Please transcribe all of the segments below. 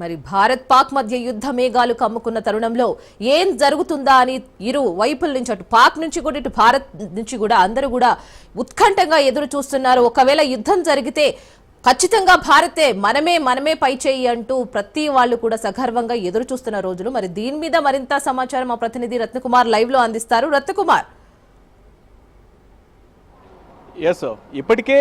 మరి భారత్ పాక్ మధ్య యుద్ధ మేఘాలు కమ్ముకున్న తరుణంలో ఏం జరుగుతుందా అని ఇరు వైపుల నుంచి అటు పాక్ నుంచి కూడా ఇటు భారత్ నుంచి కూడా అందరూ కూడా ఉత్కంఠంగా ఎదురు చూస్తున్నారు. ఒకవేళ యుద్ధం జరిగితే ఖచ్చితంగా భారతే మనమే మనమే పై చేయి అంటూ ప్రతి వాళ్ళు కూడా సగర్వంగా ఎదురు చూస్తున్న రోజులు. మరి దీని మీద మరింత సమాచారం మా ప్రతినిధి రత్నకుమార్ లైవ్లో అందిస్తారు. రత్నకుమార్. ఎస్ ఇప్పటికే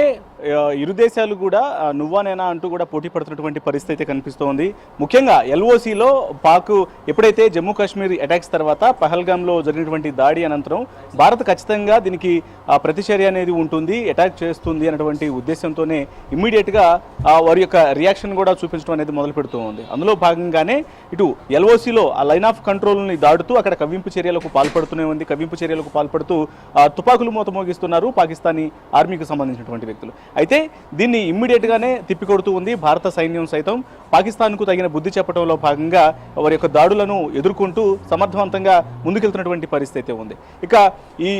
ఇరు దేశాలు కూడా ఆ, నువ్వా నేనా అంటూ కూడా పోటీ పడుతున్నటువంటి పరిస్థితి అయితే కనిపిస్తోంది. ముఖ్యంగా ఎల్ఓసిలో పాక్ ఎప్పుడైతే జమ్మూ కాశ్మీర్ అటాక్స్ తర్వాత పహల్గామ్లో జరిగినటువంటి దాడి అనంతరం భారత్ ఖచ్చితంగా దీనికి ప్రతిచర్య అనేది ఉంటుంది అటాక్ చేస్తుంది అనేటువంటి ఉద్దేశంతోనే ఇమ్మీడియట్గా వారి యొక్క రియాక్షన్ కూడా చూపించడం అనేది మొదలు పెడుతూ ఉంది అందులో భాగంగానే ఇటు ఎల్ఓసిలో ఆ లైన్ ఆఫ్ కంట్రోల్ని దాడుతూ అక్కడ కవ్వింపు చర్యలకు పాల్పడుతూనే ఉంది. కవ్వింపు చర్యలకు పాల్పడుతూ తుపాకులు మూత మోగిస్తున్నారు పాకిస్తానీ ఆర్మీకి సంబంధించినటువంటి వ్యక్తులు. అయితే దీన్ని ఇమ్మీడియట్గానే తిప్పికొడుతూ ఉంది భారత సైన్యం సైతం. పాకిస్తాన్కు తగిన బుద్ధి చెప్పడంలో భాగంగా వారి యొక్క దాడులను ఎదుర్కొంటూ సమర్థవంతంగా ముందుకెళ్తున్నటువంటి పరిస్థితి అయితే ఉంది. ఇక ఈ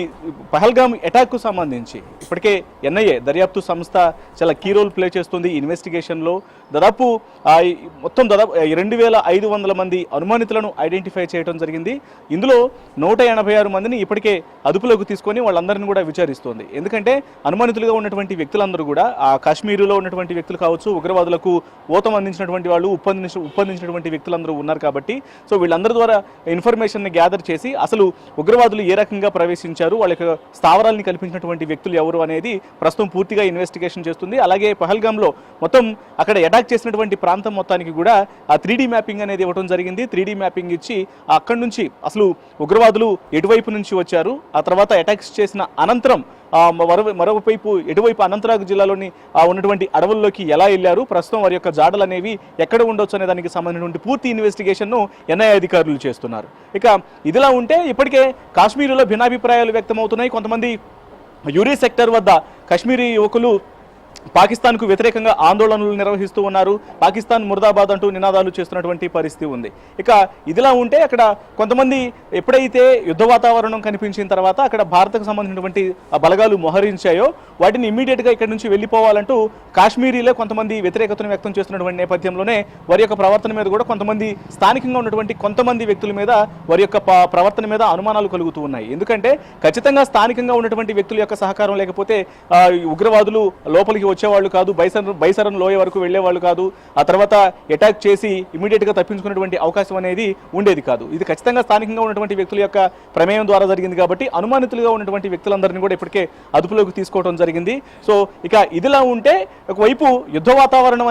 పహల్గామ్ అటాక్కు సంబంధించి ఇప్పటికే ఎన్ఐఏ దర్యాప్తు సంస్థ చాలా కీ రోల్ ప్లే చేస్తుంది ఈ ఇన్వెస్టిగేషన్లో దాదాపు మొత్తం దాదాపు రెండు వేల ఐదు వందల మంది అనుమానితులను ఐడెంటిఫై చేయడం జరిగింది. ఇందులో నూట ఎనభై ఆరు మందిని ఇప్పటికే అదుపులోకి తీసుకొని వాళ్ళందరిని కూడా విచారిస్తోంది. ఎందుకంటే అనుమానితులుగా ఉన్నటువంటి వ్యక్తులందరూ కూడా ఆ కాశ్మీరులో ఉన్నటువంటి వ్యక్తులు కావచ్చు ఉగ్రవాదులకు ఓతం అందించినటువంటి వాళ్ళు ఉప్పందించిన ఉప్పందించినటువంటి వ్యక్తులందరూ ఉన్నారు కాబట్టి సో వీళ్ళందరి ద్వారా ఇన్ఫర్మేషన్ని గ్యాదర్ చేసి అసలు ఉగ్రవాదులు ఏ రకంగా ప్రవేశించారు వాళ్ళ యొక్క స్థావరాల్ని కల్పించినటువంటి వ్యక్తులు ఎవరు అనేది ప్రస్తుతం పూర్తిగా ఇన్వెస్టిగేషన్ చేస్తుంది. అలాగే పహల్గామ్లో మొత్తం అక్కడ అటాక్ చేసినటువంటి ప్రాంతం మొత్తానికి కూడా ఆ త్రీడీ మ్యాపింగ్ అనేది ఇవ్వడం జరిగింది. త్రీ మ్యాపింగ్ ఇచ్చి అక్కడి నుంచి అసలు ఉగ్రవాదులు ఎటువైపు నుంచి వచ్చారు ఆ తర్వాత అటాక్స్ చేసిన అనంతరం మరోవైపు ఎటువైపు అనంతనాగ్ జిల్లాలోని ఉన్నటువంటి అడవుల్లోకి ఎలా వెళ్ళారు? ప్రస్తుతం వారి యొక్క జాడలు అనేవి ఎక్కడ ఉండొచ్చు అనే దానికి సంబంధించినటువంటి పూర్తి ఇన్వెస్టిగేషన్ను ఎన్ఐఏ అధికారులు చేస్తున్నారు. ఇక ఇదిలా ఉంటే ఇప్పటికే కాశ్మీరులో భిన్నాభిప్రాయాలు వ్యక్తమవుతున్నాయి. కొంతమంది యూరీ సెక్టర్ వద్ద కాశ్మీరీ యువకులు పాకిస్తాన్కు వ్యతిరేకంగా ఆందోళనలు నిర్వహిస్తూ ఉన్నారు. పాకిస్తాన్ ముర్దాబాద్ అంటూ నినాదాలు చేస్తున్నటువంటి పరిస్థితి ఉంది. ఇక ఇదిలా ఉంటే అక్కడ కొంతమంది ఎప్పుడైతే యుద్ధ వాతావరణం కనిపించిన తర్వాత అక్కడ భారత్కు సంబంధించినటువంటి బలగాలు మోహరించాయో వాటిని ఇమీడియట్గా ఇక్కడ నుంచి వెళ్ళిపోవాలంటూ కాశ్మీరీలో కొంతమంది వ్యతిరేకతను వ్యక్తం చేస్తున్నటువంటి నేపథ్యంలోనే వారి యొక్క ప్రవర్తన మీద కూడా కొంతమంది స్థానికంగా ఉన్నటువంటి కొంతమంది వ్యక్తుల మీద వారి యొక్క ప్రవర్తన మీద అనుమానాలు కలుగుతూ ఉన్నాయి. ఎందుకంటే ఖచ్చితంగా స్థానికంగా ఉన్నటువంటి వ్యక్తుల యొక్క సహకారం లేకపోతే ఉగ్రవాదులు లోపలికి వచ్చేవాళ్ళు కాదు బైసన్ బైసరన్ లోయ వరకు వెళ్ళేవాళ్ళు కాదు. ఆ తర్వాత అటాక్ చేసి ఇమీడియట్గా గా తప్పించుకున్నటువంటి అవకాశం అనేది ఉండేది కాదు. ఇది ఖచ్చితంగా స్థానికంగా ఉన్నటువంటి వ్యక్తుల యొక్క ప్రమేయం ద్వారా జరిగింది కాబట్టి అనుమానితులుగా ఉన్నటువంటి వ్యక్తులందరినీ కూడా ఇప్పటికే అదుపులోకి తీసుకోవడం జరిగింది. సో ఇక ఇదిలా ఉంటే ఒకవైపు యుద్ధ వాతావరణం